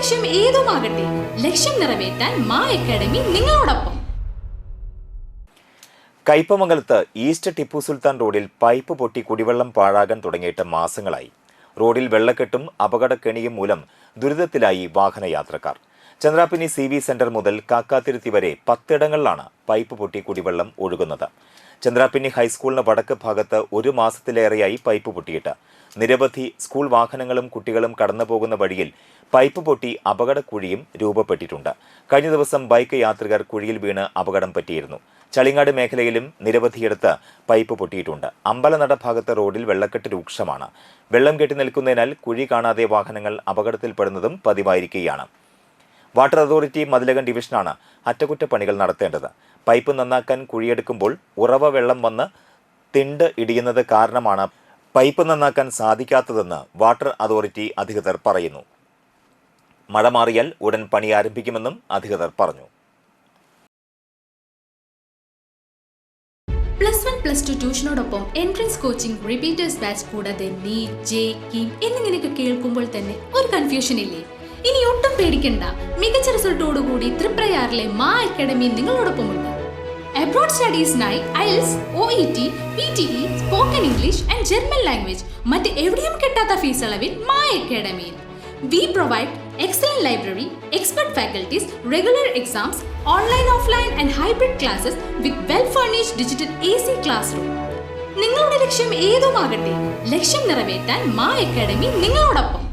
ലക്ഷ്യം ഏതുമാകട്ടെ ലക്ഷ്യം നിറവേറ്റാൻ മാ അക്കാഡമി നിങ്ങളോടൊപ്പം. കയ്പമംഗലത്ത് ഈസ്റ്റ് ടിപ്പു സുൽത്താൻ റോഡിൽ പൈപ്പ് പൊട്ടി കുടിവെള്ളം പാഴാകാൻ തുടങ്ങിയിട്ട് മാസങ്ങളായി. റോഡിൽ വെള്ളക്കെട്ടും അപകടക്കെണിയും മൂലം ദുരിതത്തിലായി വാഹനയാത്രക്കാർ. ചന്ദ്രാപ്പിനി സി വി സെന്റർ മുതൽ കാക്കാത്തിരുത്തി വരെ പത്തിടങ്ങളിലാണ് പൈപ്പ് പൊട്ടി കുടിവെള്ളം ഒഴുകുന്നത്. ചന്ദ്രാപ്പിനി ഹൈസ്കൂളിന് വടക്ക് ഭാഗത്ത് ഒരു മാസത്തിലേറെയായി പൈപ്പ് പൊട്ടിയിട്ട്. നിരവധി സ്കൂൾ വാഹനങ്ങളും കുട്ടികളും കടന്നുപോകുന്ന വഴിയിൽ പൈപ്പ് പൊട്ടി അപകടക്കുഴിയും രൂപപ്പെട്ടിട്ടുണ്ട്. കഴിഞ്ഞ ദിവസം ബൈക്ക് യാത്രികർ കുഴിയിൽ വീണ് അപകടം പറ്റിയിരുന്നു. ചളിങ്ങാട് മേഖലയിലും നിരവധിയിടത്ത് പൈപ്പ് പൊട്ടിയിട്ടുണ്ട്. അമ്പലനട ഭാഗത്തെ റോഡിൽ വെള്ളക്കെട്ട് രൂക്ഷമാണ്. വെള്ളം കെട്ടി നിൽക്കുന്നതിനാൽ കുഴി കാണാതെ വാഹനങ്ങൾ അപകടത്തിൽപ്പെടുന്നതും പതിവായിരിക്കുകയാണ്. വാട്ടർ അതോറിറ്റി മതിലകം ഡിവിഷനാണ് അറ്റകുറ്റപ്പണികൾ നടത്തേണ്ടത്. പൈപ്പ് നന്നാക്കാൻ കുഴിയെടുക്കുമ്പോൾ ഉറവ വെള്ളം വന്ന് തിണ്ട് ഇടിയുന്നത് കാരണമാണ് പൈപ്പ് നന്നാക്കാൻ സാധിക്കാത്തതെന്ന് വാട്ടർ അതോറിറ്റി അധികൃതർ പറയുന്നു. മഴ മാറിയാൽ ഉടൻ പണി ആരംഭിക്കുമെന്നും അധികൃതർ പറഞ്ഞു. പ്ലസ് വൺ പ്ലസ് ടു ട്യൂഷനോടൊപ്പം എൻട്രൻസ് കോച്ചിംഗ് റിപ്പീറ്റേഴ്സ് ബാച്ച് കൂടാതെ നീറ്റ് ജെ കിം എന്നിങ്ങനെയൊക്കെ കേൾക്കുമ്പോൾ തന്നെ ഒരു കൺഫ്യൂഷൻ ഇല്ലേ ഇനി ഒട്ടും പേടിക്കണ്ട. മികച്ച റിസൾട്ടോടുകൂടി തൃപ്രയാറിലെ മാ അക്കാഡമി നിങ്ങളോടൊപ്പമുണ്ട്. Abroad സ്റ്റഡീസിനായി IELTS O E T P T E spoken English and German language മറ്റ് എവിടെയും കിട്ടാത്ത ഫീസ് അളവിൽ മാ അക്കാഡമിയിൽ we provide excellent library, expert faculties, regular exams, online, offline and hybrid classes with well-furnished digital AC classroom. നിങ്ങളുടെ ലക്ഷ്യം ഏതുമാകട്ടെ? ലക്ഷ്യം നിറവേറ്റാൻ മാ അക്കാഡമി നിങ്ങളോടൊപ്പം.